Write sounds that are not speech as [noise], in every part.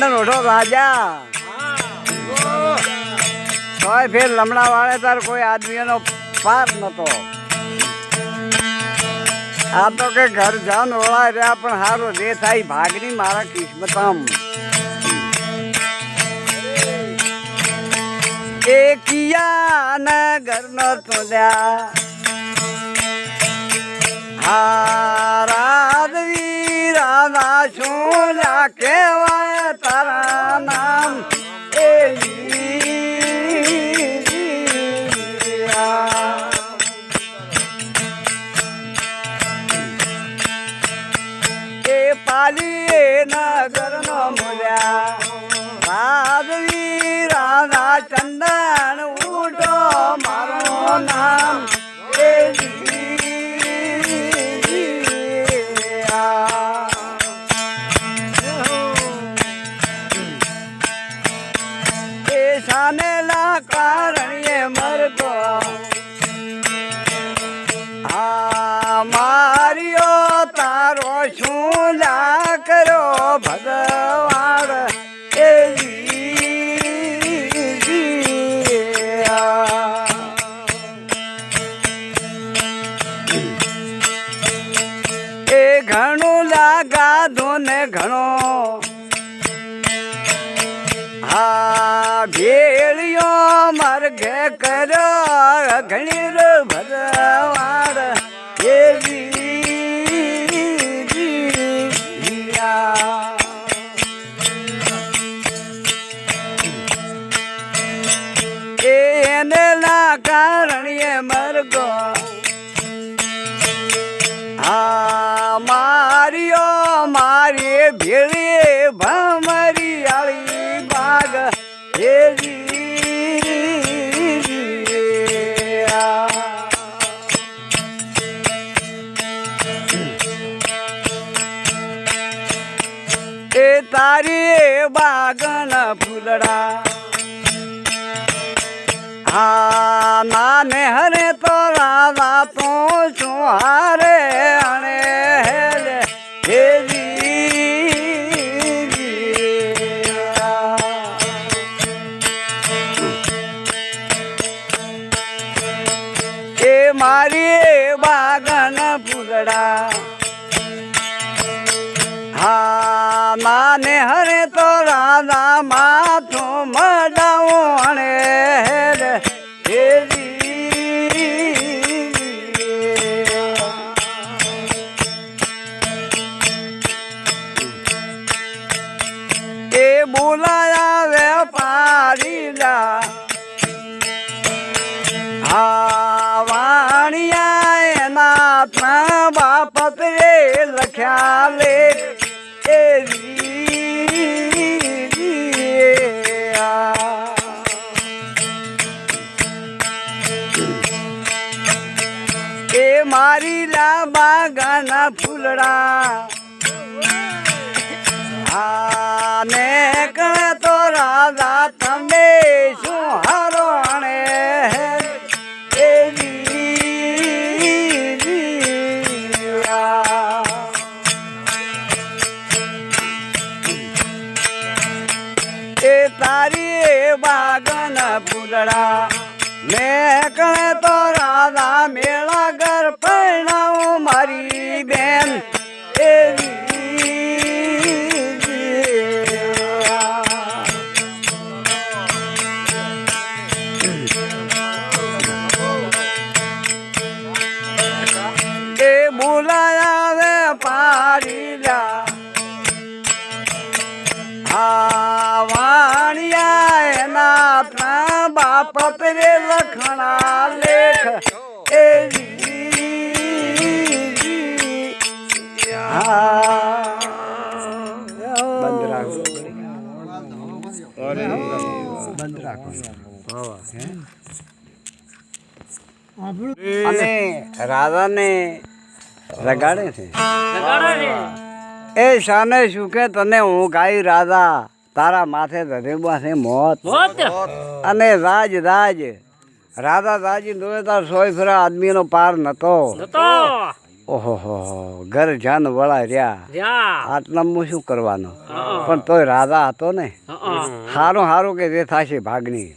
London ઓઢો રાજા. તોય ફેર લમણા વાળે તાર કોઈ આદમીનો પાર નતો આ તો કે ઘર જાન ઓળા રહ્યા, પણ હારો રે થાય ભાગની મારા કિસ્મતમ. એકિયા કિયા નગર નો તોલ્યા હારાદ વીરાના શું લા કહેવાય? તારા નામ એ. એ પાલી નગર નો મળ્યા રાધવી રાધા ચંદન ઉડો મારો નામ માર્ગે કર્યો રો ભરવાર એવી એને ના કારણે મરગો તારી બાગન ફૂલડા. હા નાને હરે તો રાધા તો છું હારે હણે હેલે? મારી બાગન ફૂલડા. નાને હરે તો રાધા માથું મડાવું ફૂલડા. આને કણે તો રાધા તમે શું હારો અણે એ તારી બાગન ફૂલડા. મેં કણે તો રાધા મેળા ઘર પરણાવું મારી એ બોલાયા રે લખણા લેખ. એ બંધ રાખો બંધ રાખો અને રાધાને રગાડે છે. એ શાને શું કે તને હું ગાઈ રાધા તારા માથે ધરેબા છે મોત? અને રાજ રાજ રાધા દાજી દોએ તાર સોય ફેરા આદમીનો પાર નતો. ઓહો ઘર જાન વળા રહ્યા. આટલામાં શું કરવાનો? પણ તોય રાધા હતો ને. હારું સારું કે જે થશે ભાગની.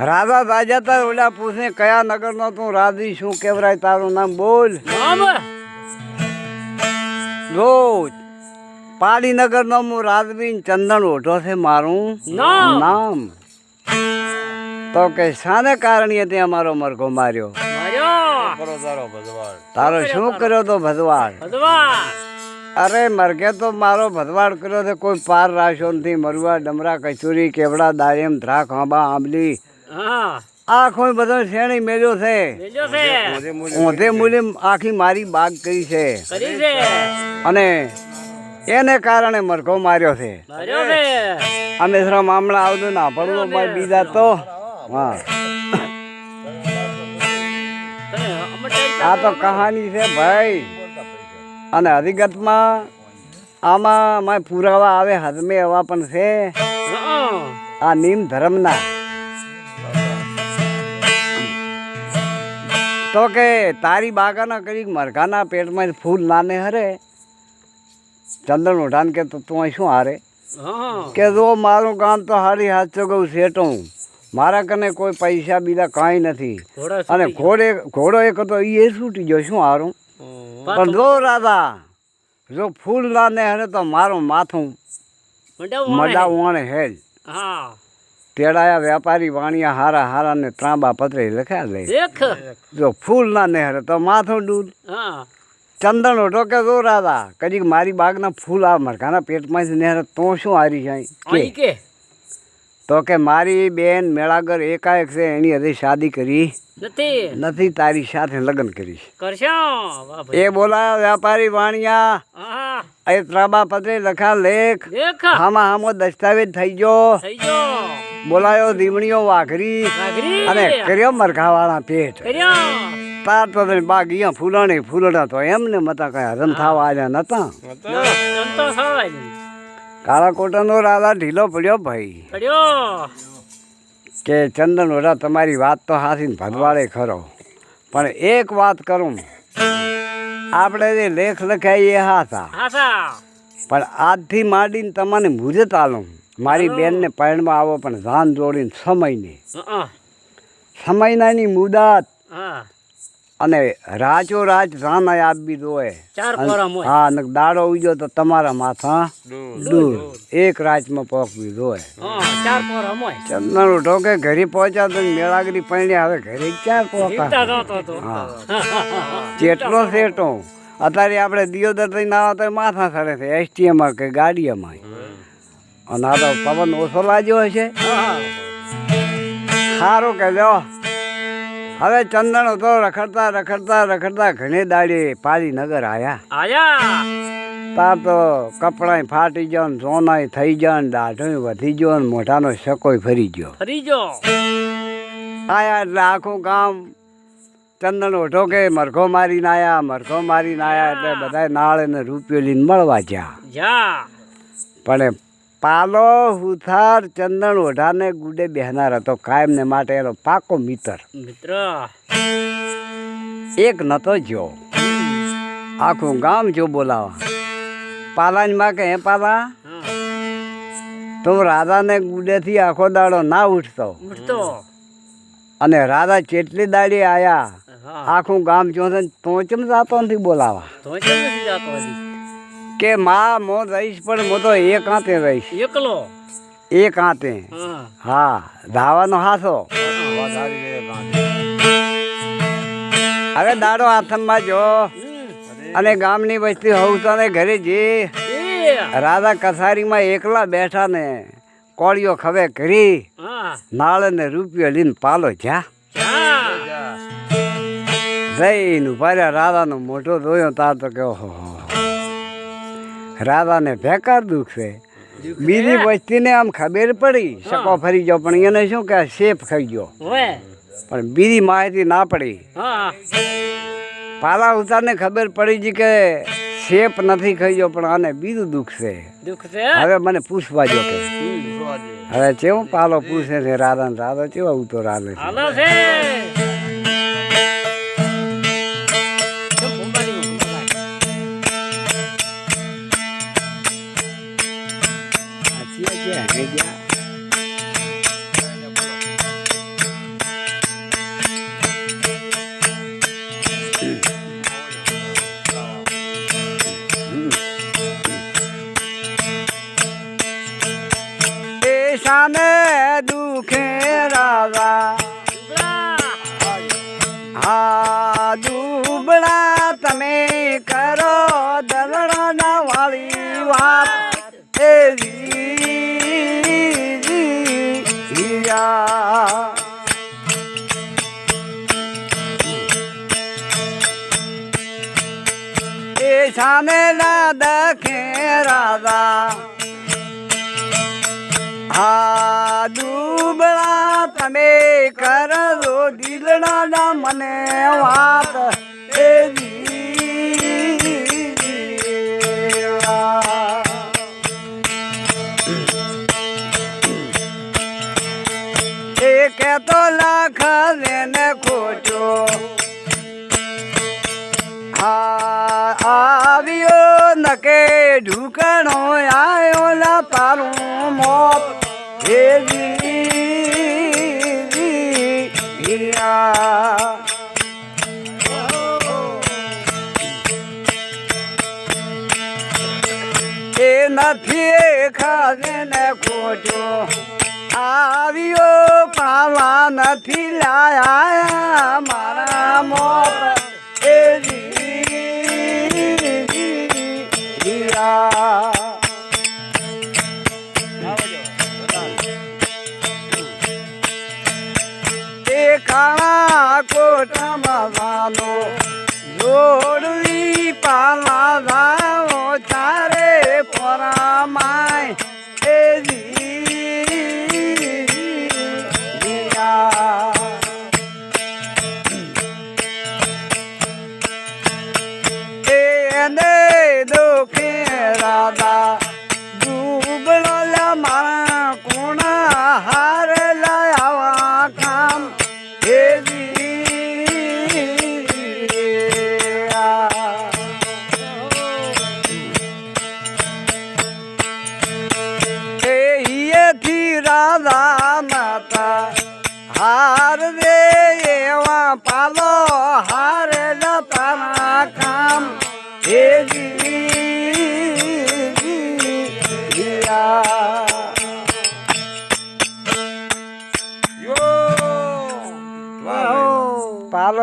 રાધા રાજા તાર ઓલા પૂછે કયા નગર નો તું રાધી? શું કેવરાય તારું નામ? બોલ. રોજ. જો પાડીનગર નો હું રાજવીન ચંદન ઓઢો છે મારું નામ. તો કે શાને કારણે તે અમારો મરઘો માર્યો? માર્યો? તારો શું કર્યો તો ભદવાડ? અરે મરઘે તો મારો ભદવાડ કર્યો છે કોઈ પાર રાશો નથી મરવા ડમરા કચુરી કેવડા દાયમ ધ્રાક આંબા આંબલી. હા. આખો બધો શેણી મેળ્યો છે. ઊંધે મૂલે આખી મારી બાગ કરી છે. અને એને કારણે મરઘો માર્યો છે. જરા મામલા આવતું ના પડવું બીજા તો. હા અમર આ તો કહાની છે ભાઈ. અને હકીકતમાં આમાં માય પુરાવા આવે હદમે એવા પણ છે. આ નિમ ધર્મના. તો કે તારી બાગાના કરી મરઘાના પેટમાં ફૂલ નાને હરે. ચંદન ઉઠાન કે તો શું હારે? કે જો મારું કામ તો હારી હાથ ગયું સેટું મારા કને કોઈ પૈસા બીજા કાંઈ નથી. અને ઘોડે ઘોડો એક હતો એ છૂટી ગયો શું હારું? પણ જો રાધા જો ફૂલ નાને હે તો મારું માથું વાણે. મડા ઉણે હેલ તેડાયા વેપારી વાણિયા હારા હારા ને ત્રાંબા પતરે લખ્યા લે. જો ફૂલ ના નહેરે તો માથું ડૂલ ચંદન ઓટો કે જો રાધા કદીક મારી બાગના ફૂલ આ મરઘાના પેટમાંથી નહેરે તો શું હારી જાય? કે? તો કે મારી બેન મેળાગર એકાએક છે એની હજી શાદી કરી. નથી? નથી તારી સાથે લગ્ન કરીશ. કરશો? એ બોલાયો વેપારી વાણિયા. એ ત્રાંબા પત્રે લખા. લેખ? હામાં આમો દસ્તાવેજ થઈ ગયો. બોલાયો દીમણીઓ વાઘરી. અને કર્યો મરઘાવાળા પેટ. તાર તો તને બાગ ફૂલણે ફૂલડા તો એમને મતા કઈ હરમ થવા આવ્યા નતા. કાળા કોટાનો રાધા ઢીલો પડ્યો ભાઈ. પડ્યો? કે ચંદન ઓઢા તમારી વાત તો હાથી ભગવાડે ખરો. પણ એક વાત કરું. આપણે જે લેખ લખાય એ હાથા. પણ આજથી માંડીને તમને મુજત આલું. મારી બેનને પરણમાં આવો પણ જાન જોડીને સમયને. સમયનાની મુદત. હા. અને રાજો રાજ રાના આપી ચાર હા ને દાડો ઉજો તો તમારા માથા દૂર. એક રાતમાં પોકવી દોય હા ચાર પોરા ચંદન ઢોકે ઘરે પહોંચ્યા તો મેળાગરી પૈણ્યા હવે ઘરે ક્યાં પોકા જતો તો. હા. [laughs] જેટલો સેટો અત્યારે આપણે દિયોદર થઈને આવો તો માથા સરે છે. એસટીએમાં કે ગાડીએમાં અને આ તો પવન ઓછો લાગ્યો હશે. સારું કે લ્યો હવે ચંદન હતો રખડતા રખડતા રખડતા ઘણી દાડી પાલી નગર આયા. આયા? તાર તો કપડાં ફાટી ગયો ને સોનાય થઈ ગયો ને દાઢો વધી ગયો ને મોઢાનો શકોય ફરી ગયો. ફરી ગયો? આયા એટલે આખું ગામ ચંદન ઓઢો કે મરઘો મારીને આયા મરઘો મારીને આયા એટલે બધા નાળ અને રૂપિયો લઈને મળવા ગયા પણ પાલો હુથાર ચંદન ઓઢાને ગુડે બેહનાર હતો. કાયમને માટે એનો પાકો મિત્ર. મિત્ર. એક નતો જો આખું ગામ જો બોલાવા. પાલાની માં કે હે પાલા? તું રાધાને ગુડેથી આખો દાડો ના ઉઠતો. ઉઠતો. અને રાધા ચેટલી દાડી આયા? આખું ગામ જો તો ચમ જાતો નથી બોલાવા. તો નથી જાતો કે માં મો રહીશ પણ મો તો એક હાથે રહીશ. એકલો? એક હાથે હા. ધાવાનો હાથો. હવે દાડો હાથમાં જો. અને ગામની વસ્તી હવસાને ઘરે જે રાધા કસારીમાં એકલા બેઠા ને કોળીઓ ખવે કરી નાળ ને રૂપિયો લઈને પાલો જા. જઈને ઊભા રાધાનો મોટો જોયો તાર તો કે ઓહો રાધાને ભેકાર દુઃખ છે. બીજી વસ્તીને આમ ખબર પડી શકો ફરી ગયો પણ એને શું કે સેફ ખાઈ ગયો. પણ બીજી માહિતી ના પડી. પાલા ઉતારને ખબર પડી છે કે સેફ નથી ખાઈ ગયો પણ આને બીજું દુઃખ છે. હવે મને પૂછવા જો કે. હવે કેવું પાલો પૂછે છે રાધા રાધા કેવા ઉતો રાલે છે. દખે રાજા હા દુબળા તમે કરજો દિલડાના મને વાત એ જીવા. એ કેતો લાખ ને ખોટો આવ્યો નકે ઢુકણો આયો ના તારું મોત. હે વીરા. એ નથી ખાને ને ખોટો. આવ્યો પાવા નથી લાયા મારા મોત. એ रा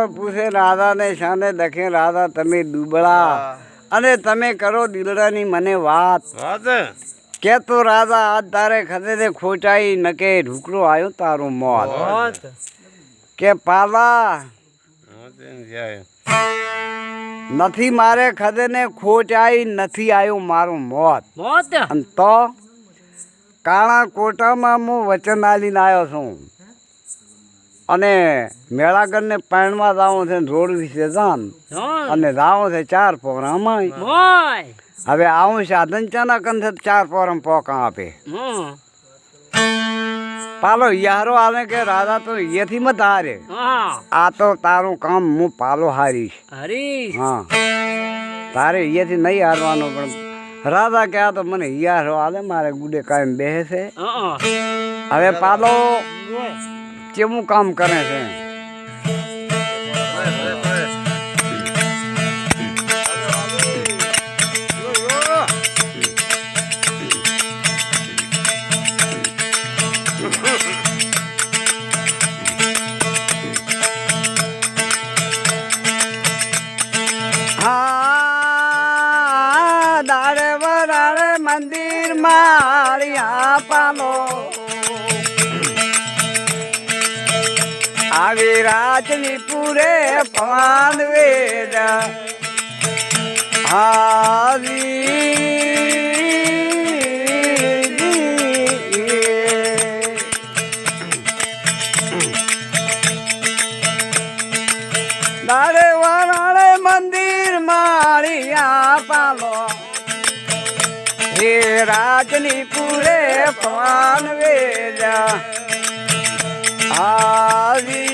પૂછે રાધા ને શાને લખે રાધા તમે દુબળા. અને તમે કરો દિલડાની મને વાત. કે તો રાધા આજ તારે ખદે તે ખોટાઈ નકે ઢુકડો આવ્યો તારો મોત. કે પાલા નથી મારે ખદે ને ખોટાઈ નથી આવ્યો મારું મોત. મોત? અને તો કાળા કોટામાં હું વચન આલીને આવ્યો છું. અને મેળાગરને પાણવા જાવું છે ને રોડ વિશે જાન અને જાવું છે ચાર પ્રોગ્રામ હવે આવું સાધન ચાના કંથે ચાર પ્રોગ્રામ પોકા આપે. પાલો યારો આવે કે રાધા તો એથી મત હારે. આ તો તારું કામ હું પાલો હારીશ. હા. તારે અહીંયાથી નહીં હારવાનું પણ રાધા કે આ તો મને યારો આવે મારે ગુડે કાયમ બેસે. હવે પાલો કેવું કામ કરે છે? મંદિર મારિયા પાલો આવી રાજની પૂરે પવાન વેદ. આવી દાડે વરાળે મંદિર માળિયા પાલો હે રાજની પૂરે પવાન વેદ. આવી